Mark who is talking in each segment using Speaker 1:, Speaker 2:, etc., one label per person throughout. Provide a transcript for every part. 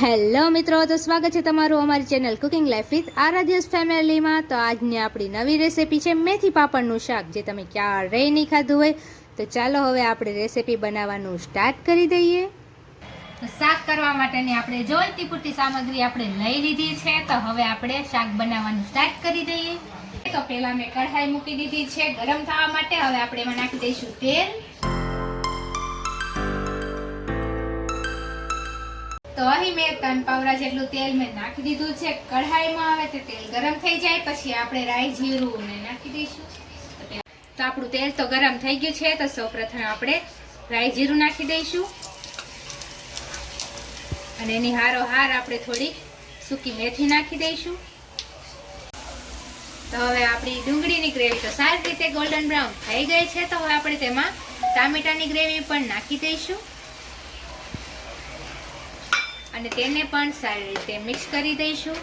Speaker 1: Hello મિત્રો, તો સ્વાગત છે તમારું અમારી channel cooking life with Aradhya's ફેમિલીમાં. તો આજની આપણી નવી રેસીપી છે મેથી પાપડનું શાક, જે તમે ક્યારેય નહીં ખાધું હોય. તો ચાલો હવે આપણે રેસીપી બનાવવાનું સ્ટાર્ટ કરી દઈએ. તો શાક કરવા માટેની આપણે જોઈતી પૂરતી સામગ્રી આપણે લઈ લીધી છે. તો હવે આપણે શાક બનાવવાનું સ્ટાર્ટ કરી દઈએ. તો પહેલાં મેં કઢાઈ મૂકી દીધી છે ગરમ થવા માટે. હવે આપણે એમાં નાખી દઈશું તેલ. તો અહીં મેં ત્રણ પાવડા જેટલું તેલ મેં નાખી દીધું છે. કઢાઈમાં આવે તે તેલ ગરમ થઈ જાય, પછી આપણે રાઈ જીરું ને નાખી દઈશું. તો આપણું તેલ તો ગરમ થઈ ગયું છે, તો સૌપ્રથમ આપણે રાઈ જીરું નાખી દઈશું. અને એની હારો હાર આપણે થોડી સૂકી મેથી નાખી દઈશું. તો હવે આપણી ડુંગળીની ગ્રેવી તો સારી રીતે ગોલ્ડન બ્રાઉન થઈ ગઈ છે, તો હવે આપણે તેમાં ટામેટાની ગ્રેવી પણ નાખી દઈશું. અને તેને પણ સારી રીતે મિક્સ કરી દઈશું.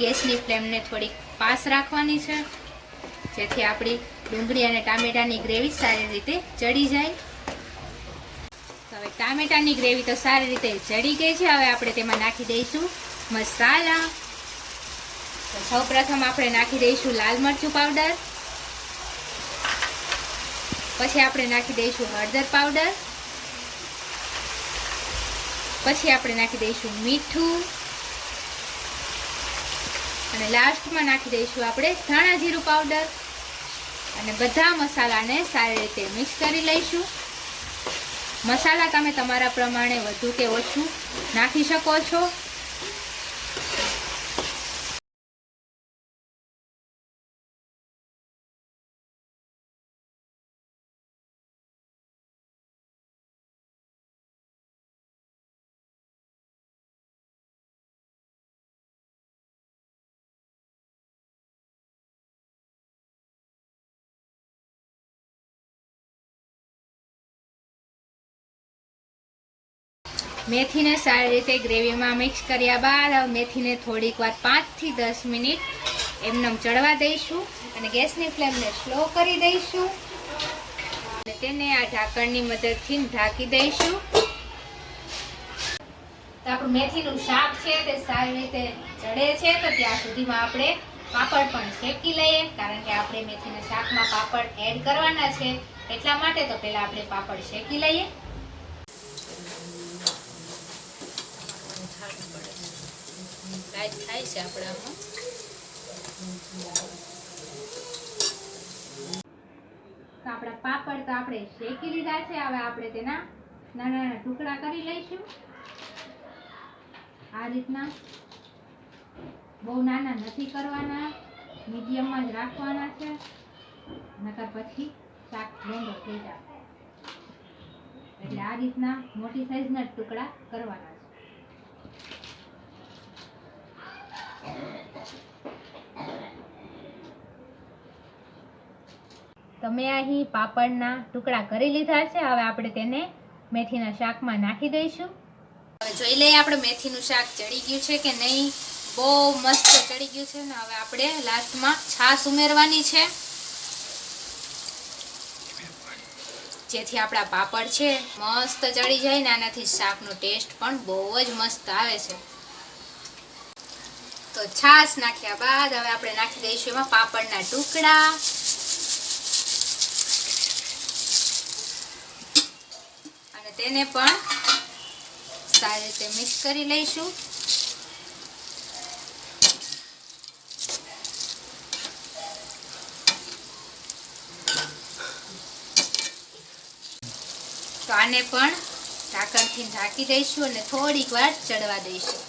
Speaker 1: ગેસની ફ્લેમને થોડીક પાસ રાખવાની છે, જેથી આપણી ડુંગળી અને ટામેટાની ગ્રેવી સારી રીતે ચડી જાય. હવે ટામેટાની ગ્રેવી તો સારી રીતે ચડી ગઈ છે, હવે આપણે તેમાં નાખી દઈશું મસાલા. સૌ સૌપ્રથમ આપણે નાખી દઈશું લાલ મરચું પાવડર. પછી આપણે નાખી દઈશું હળદર પાવડર. પછી આપણે નાખી દઈશું મીઠું. અને લાસ્ટમાં નાખી દઈશું આપણે ધાણા જીરું પાવડર. અને બધા મસાલાને સારી રીતે મિક્સ કરી લઈશું. મસાલા તમે તમારા પ્રમાણે વધુ કે ઓછું નાખી શકો છો. મેથીને સારી રીતે ગ્રેવીમાં મિક્સ કર્યા બાદ હવે મેથીને થોડીક વાર પાંચથી દસ મિનિટ એમનેમ ચડવા દઈશું અને ગેસની ફ્લેમને સ્લો કરી દઈશું. અને તેને આ ઢાંકણની મદદથી ઢાંકી દઈશું. તો આપણું મેથીનું શાક છે તે સારી રીતે ચડે છે તો ત્યાં સુધીમાં આપણે પાપડ પણ શેકી લઈએ, કારણ કે આપણે મેથીના શાકમાં પાપડ એડ કરવાના છે એટલા માટે તો પહેલાં આપણે પાપડ શેકી લઈએ. લાઈટ થાય છે આપણામાં. તો આપણા પાપડ તો આપણે શેકી લીધા છે, હવે આપણે તેના નાના નાના ટુકડા કરી લઈશું. આ રીતના બહુ નાના નથી કરવાના, મીડિયમમાં જ રાખવાના છે, નકર પછી શાક ગંદો થઈ જાય. એટલે આ રીતના મોટી સાઈઝના ટુકડા કરવાના છે તો અહીં પાપડના ટુકડા કરી લીધા છે. હવે આપણે તેને મેથીના શાકમાં નાખી દઈશું. હવે જોઈ લઈએ આપણે મેથીનું શાક ચડી ગયું છે કે નહીં. બહુ મસ્ત ચડી ગયું છે ને હવે આપણે લાસ્ટમાં છાશ ઉમેરવાની છે. જેથી આપણા પાપડ છે મસ્ત ચડી જાય ને આનાથી શાકનો ટેસ્ટ પણ બહુ જ મસ્ત આવે છે. તો છાશ નાખ્યા બાદ હવે આપણે નાખી દઈશું એમાં પાપડના ટુકડા. તેને પણ સારી રીતે મિક્સ કરી લઈશું. તો આને પણ ઢાંકણથી ઢાંકી દઈશું અને થોડીક વાર ચડવા દઈશું.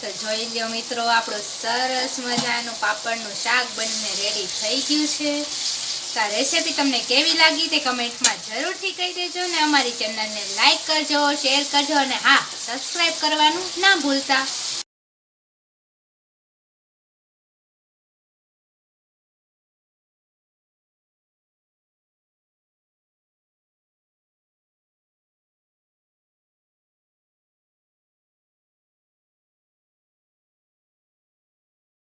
Speaker 1: તો જોઈ લ્યો મિત્રો, આપણું સરસ મજાનું પાપડનું શાક બનીને રેડી થઈ ગયું છે. આ રેસીપી તમને કેવી લાગી તે કમેન્ટમાં જરૂરથી કહી દેજો ને અમારી ચેનલને લાઇક કરજો શેર કરજો અને હા સબસ્ક્રાઈબ કરવાનું ના ભૂલતા.